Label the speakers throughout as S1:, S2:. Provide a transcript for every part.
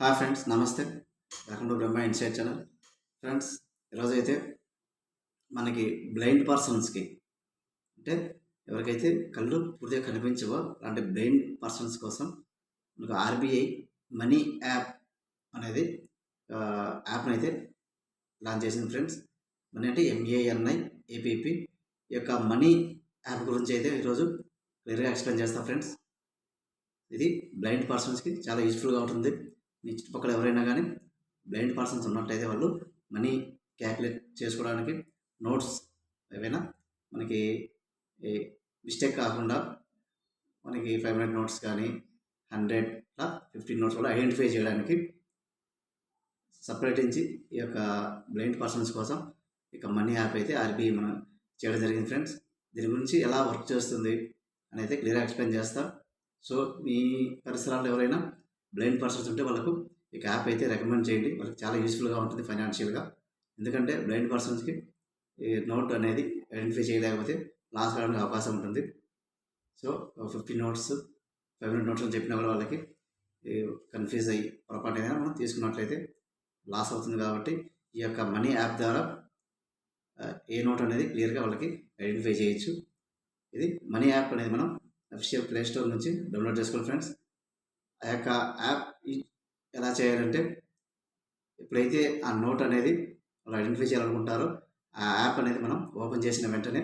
S1: Hi friends నమస్తే. Welcome to Brahma insight channel friends ఈరోజు అయితే మనకి బ్లైండ్ పర్సన్స్కి అంటే ఎవరికైతే కళ్ళు పూర్తిగా కనిపించవో అలాంటి బ్లైండ్ పర్సన్స్ కోసం మనకు ఆర్బీఐ మనీ యాప్ అనేది యాప్ని అయితే లాంచ్ చేసింది ఫ్రెండ్స్ మనీ అంటే ఎంఏఎన్ఐ ఏపీపీ ఈ యొక్క మనీ యాప్ గురించి అయితే ఈరోజు క్లియర్గా ఎక్స్ప్లెయిన్ చేస్తాను ఫ్రెండ్స్ ఇది బ్లైండ్ పర్సన్స్కి చాలా యూస్ఫుల్గా ఉంటుంది. మీ చుట్టుపక్కల ఎవరైనా కానీ బ్లైండ్ పర్సన్స్ ఉన్నట్టయితే వాళ్ళు మనీ క్యాల్కులేట్ చేసుకోవడానికి నోట్స్ ఏవైనా మనకి మిస్టేక్ కాకుండా మనకి ఫైవ్ హండ్రెడ్ నోట్స్ కానీ హండ్రెడ్ అలా ఫిఫ్టీన్ నోట్స్ కూడా ఐడెంటిఫై చేయడానికి సపరేటించి ఈ యొక్క బ్లైండ్ పర్సన్స్ కోసం ఇక మనీ యాప్ అయితే ఆర్బీఐ మనం చేయడం జరిగింది ఫ్రెండ్స్. దీని గురించి ఎలా వర్క్ చేస్తుంది అని అయితే క్లియర్గా ఎక్స్ప్లెయిన్ చేస్తా. సో మీ పరిసరాల్లో ఎవరైనా బ్లైండ్ పర్సన్స్ ఉంటే వాళ్ళకు ఈ యాప్ అయితే రికమెండ్ చేయండి. వాళ్ళకి చాలా యూస్ఫుల్గా ఉంటుంది ఫైనాన్షియల్గా. ఎందుకంటే బ్లైండ్ పర్సన్స్కి ఈ నోట్ అనేది ఐడెంటిఫై చేయలేకపోతే లాస్ కావడానికి అవకాశం ఉంటుంది. So fifty notes five hundred notes అని చెప్పినా కూడా వాళ్ళకి కన్ఫ్యూజ్ అయ్యి పొరపాటు అయినా మనం తీసుకున్నట్లయితే లాస్ అవుతుంది కాబట్టి ఈ యొక్క మనీ యాప్ ద్వారా ఏ నోట్ అనేది క్లియర్గా వాళ్ళకి ఐడెంటిఫై చేయొచ్చు. ఇది మనీ యాప్ అనేది మనం అఫిషియల్ ప్లే స్టోర్ నుంచి డౌన్లోడ్ చేసుకోవాలి ఫ్రెండ్స్. ఆ యొక్క యాప్ ఎలా చేయాలంటే ఎప్పుడైతే ఆ నోట్ అనేది వాళ్ళు ఐడెంటిఫై చేయాలనుకుంటారో ఆ యాప్ అనేది మనం ఓపెన్ చేసిన వెంటనే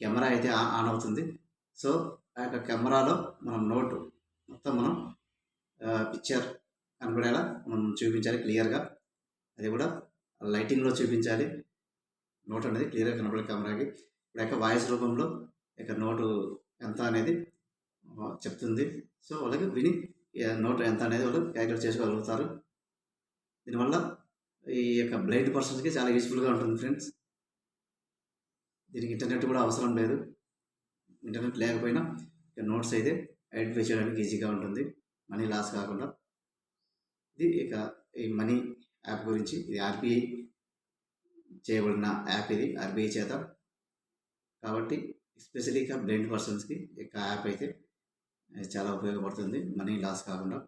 S1: కెమెరా అయితే ఆన్ అవుతుంది. సో ఆ యొక్క కెమెరాలో మనం నోటు మొత్తం మనం పిక్చర్ కనబడేలా మనం చూపించాలి క్లియర్గా. అది కూడా లైటింగ్లో చూపించాలి. నోట్ అనేది క్లియర్గా కనబడే కెమెరాకి. ఇప్పుడు యొక్క వాయిస్ రూపంలో ఇక నోటు ఎంత అనేది చెప్తుంది. సో వాళ్ళకి విని నోట్ ఎంత అనేది వాళ్ళు క్యాలిక్యులేట్ చేసుకోగలుగుతారు. దీనివల్ల ఈ యొక్క బ్లైండ్ పర్సన్స్కి చాలా యూస్ఫుల్గా ఉంటుంది ఫ్రెండ్స్. దీనికి ఇంటర్నెట్ కూడా అవసరం లేదు. ఇంటర్నెట్ లేకపోయినా నోట్స్ అయితే ఐడెంటిఫై చేయడానికి ఈజీగా ఉంటుంది. మనీ లాస్ కాకుండా. ఇది ఇక ఈ మనీ యాప్ గురించి ఇది ఆర్బీఐ చేయబడిన యాప్ ఇది ఆర్బీఐ చేత. కాబట్టి ఎస్పెషలీగా బ్లైండ్ పర్సన్స్కి ఇక యాప్ అయితే చాలా ఉపయోగపడుతుంది. మనీ లాస్ కాకుండా.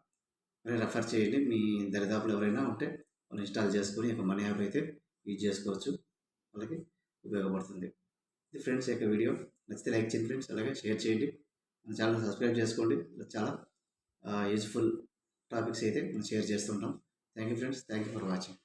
S1: మరి రెఫర్ చేయండి. మీ దరిదాపులు ఎవరైనా ఉంటే వాళ్ళు ఇన్స్టాల్ చేసుకొని ఒక మనీ యాప్ అయితే యూజ్ చేసుకోవచ్చు. వాళ్ళకి ఉపయోగపడుతుంది. ఇది ఫ్రెండ్స్ యొక్క వీడియో. నచ్చితే లైక్ చేయండి ఫ్రెండ్స్. అలాగే షేర్ చేయండి. మన ఛానల్ సబ్స్క్రైబ్ చేసుకోండి. చాలా యూజ్ఫుల్ టాపిక్స్ అయితే మనం షేర్ చేస్తుంటాం. Thank you friends. Thank you for watching.